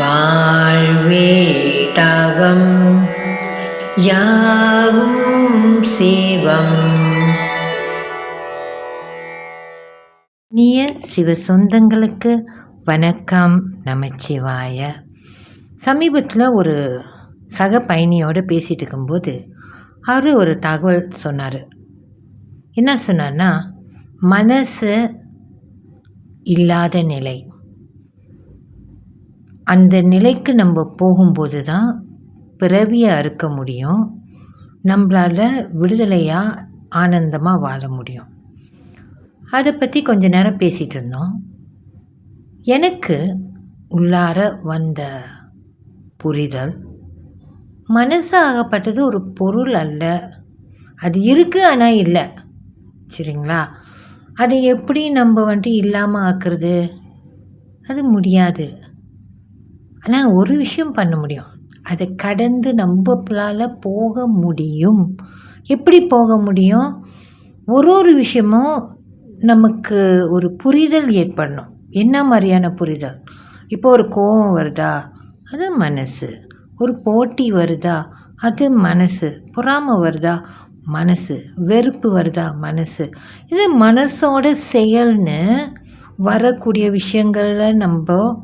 வாழ்வே தவம் யாவும் சிவம். நிய சிவ சொந்தங்களுக்கு வணக்கம் நமச்சிவாய. சமீபத்தில் ஒரு சக பயணியோடு பேசிகிட்டு இருக்கும்போது அவர் ஒரு தகவல் சொன்னார். என்ன சொன்னார்னா மனசு இல்லாத நிலை. அந்த நிலைக்கு நம்ம போகும்போது தான் பிறவியை அறுக்க முடியும். நம்மளால் விடுதலையாக ஆனந்தமாக வாழ முடியும். அதை பற்றி கொஞ்ச நேரம் பேசிகிட்டு இருந்தோம். எனக்கு உள்ளார வந்த புரிதல் மனசு ஆகப்பட்டது ஒரு பொருள் அல்ல. அது இருக்குது ஆனால் இல்லை. சரிங்களா? அதை எப்படி நம்ம வந்துட்டு இல்லாமல் ஆக்குறது? அது முடியாது. ஆனால் ஒரு விஷயம் பண்ண முடியும். அதை கடந்து நம்மளால் போக முடியும். எப்படி போக முடியும்? ஒரு ஒரு விஷயமும் நமக்கு ஒரு புரிதல் ஏற்படணும். என்ன மாதிரியான புரிதல்? இப்போ ஒரு கோபம் வருதா? அது மனசு. ஒரு போட்டி வருதா? அது மனசு. பொறாமை வருதா? மனசு. வெறுப்பு வருதா? மனசு. இது மனசோட செயல்னு வரக்கூடிய விஷயங்களில் நம்ம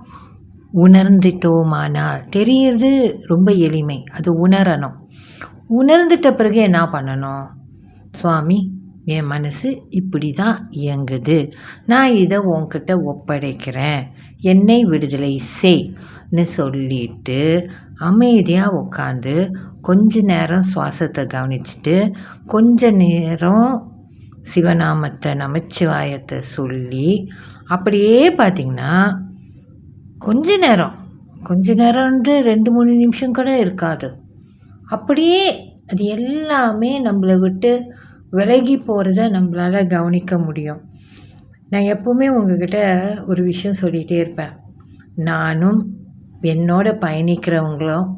உணர்ந்துட்டோமானால் தெரியறது ரொம்ப எளிமை. அது உணரணும். உணர்ந்துட்ட பிறகு என்ன பண்ணணும்? சுவாமி என் மனசு இப்படி தான் இயங்குது. நான் இதை உன்கிட்ட ஒப்படைக்கிறேன். என்னை விடுதலை செய்ன்னு சொல்லிட்டு அமைதியாக உட்காந்து கொஞ்ச நேரம் சுவாசத்தை கவனிச்சுட்டு கொஞ்ச நேரம் சிவநாமத்தை நமச்சிவாயத்தை சொல்லி அப்படியே பார்த்திங்கன்னா கொஞ்ச நேரம். கொஞ்ச நேரம்ன்ட்டு ரெண்டு மூணு நிமிஷம் கூட இருக்காது. அப்படியே அது எல்லாமே நம்மளை விட்டு விலகி போகிறத நம்மளால் கவனிக்க முடியும். நான் எப்போவுமே உங்ககிட்ட ஒரு விஷயம் சொல்லிகிட்டே இருப்பேன். நானும் என்னோட பயணிக்கிறவங்களும்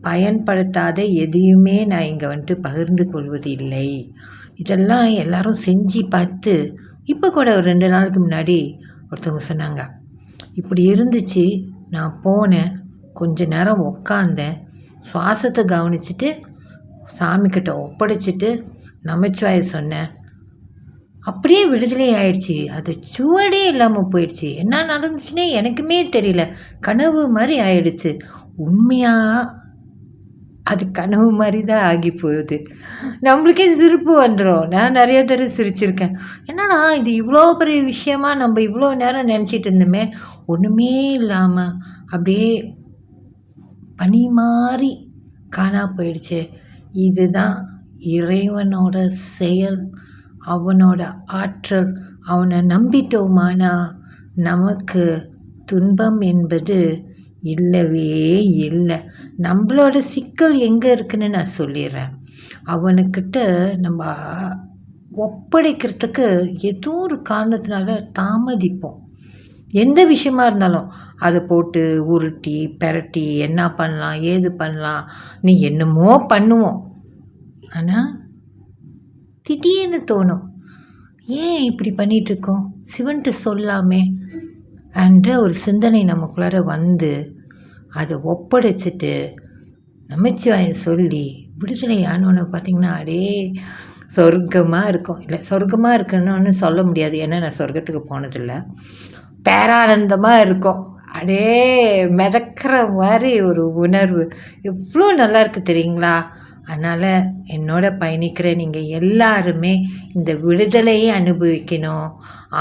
பயன்படுத்தாத எதையுமே நான் இங்கே வந்துட்டு பகிர்ந்து கொள்வது இல்லை. இதெல்லாம் எல்லாரும் செஞ்சு பார்த்து இப்போ கூட ஒரு ரெண்டு நாளுக்கு முன்னாடி ஒருத்தவங்க சொன்னாங்க இப்படி இருந்துச்சு. நான் போனேன். கொஞ்ச நேரம் உக்காந்தேன். சுவாசத்தை கவனிச்சுட்டு சாமிக்கிட்ட ஒப்படைச்சிட்டு நமச்சிவாய சொன்னேன். அப்படியே விடுதலை ஆயிடுச்சு. அது சுவடே இல்லாமல் போயிடுச்சு. என்ன நடந்துச்சுன்னே எனக்குமே தெரியல. கனவு மாதிரி ஆயிடுச்சு. உண்மையாக அது கனவு மாதிரி தான் ஆகி போகுது. நம்மளுக்கே சிரிப்பு வந்துடும் நான் நிறைய தடவை சிரிச்சிருக்கேன். என்னன்னா இது இவ்வளோ பெரிய விஷயமா நம்ம இவ்வளோ நேரம் நினச்சிட்டு இருந்தோமே. ஒன்றுமே இல்லாமல் அப்படியே பனி மாதிரி காணா போயிடுச்சு. இதுதான் இறைவனோட செயல் அவனோட ஆற்றல் அவனை நம்பிட்டோமானா நமக்கு துன்பம் என்பது இல்லவே இல்லை. நம்மளோட சிக்கல் எங்கே இருக்குன்னு நான் சொல்லிடுறேன். அவனுக்கிட்ட நம்ம ஒப்படைக்கிறதுக்கு ஏதோ ஒரு காரணத்தினால தாமதிப்போம். எந்த விஷயமா இருந்தாலும் அதை போட்டு உருட்டி பெரட்டி என்ன பண்ணலாம் ஏது பண்ணலாம் நீ என்னமோ பண்ணுவோம். ஆனால் திடீர்னு தோணும் ஏன் இப்படி பண்ணிகிட்ருக்கோம் சிவன்ட்டு சொல்லாமே. என்ற ஒரு சிந்தனை நமக்குள்ளார வந்து அதை ஒப்படைச்சிட்டு நமச்சிவாயை சொல்லி விடுதலை ஆனவனை பார்த்திங்கன்னா அடே சொர்க்கமாக இருக்கும். இல்லை சொர்க்கமாக இருக்குன்னு சொல்ல முடியாது. ஏன்னா நான் சொர்க்கத்துக்கு போனதில்லை. பேரானந்தமாக இருக்கும். அடே மிதக்கிற மாதிரி ஒரு உணர்வு. எவ்வளோ நல்லா இருக்குது தெரியுங்களா? அதனால் என்னோட பயணிக்கிற நீங்கள் எல்லாருமே இந்த விடுதலையை அனுபவிக்கணும்.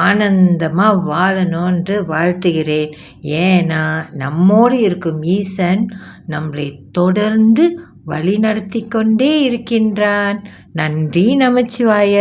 ஆனந்தமாக வாழணும்ன்று வாழ்த்துகிறேன். ஏன்னா நம்மோடு இருக்கும் ஈசன் நம்மளை தொடர்ந்து வழி நடத்தி கொண்டே இருக்கின்றான். நன்றி நமச்சிவாய.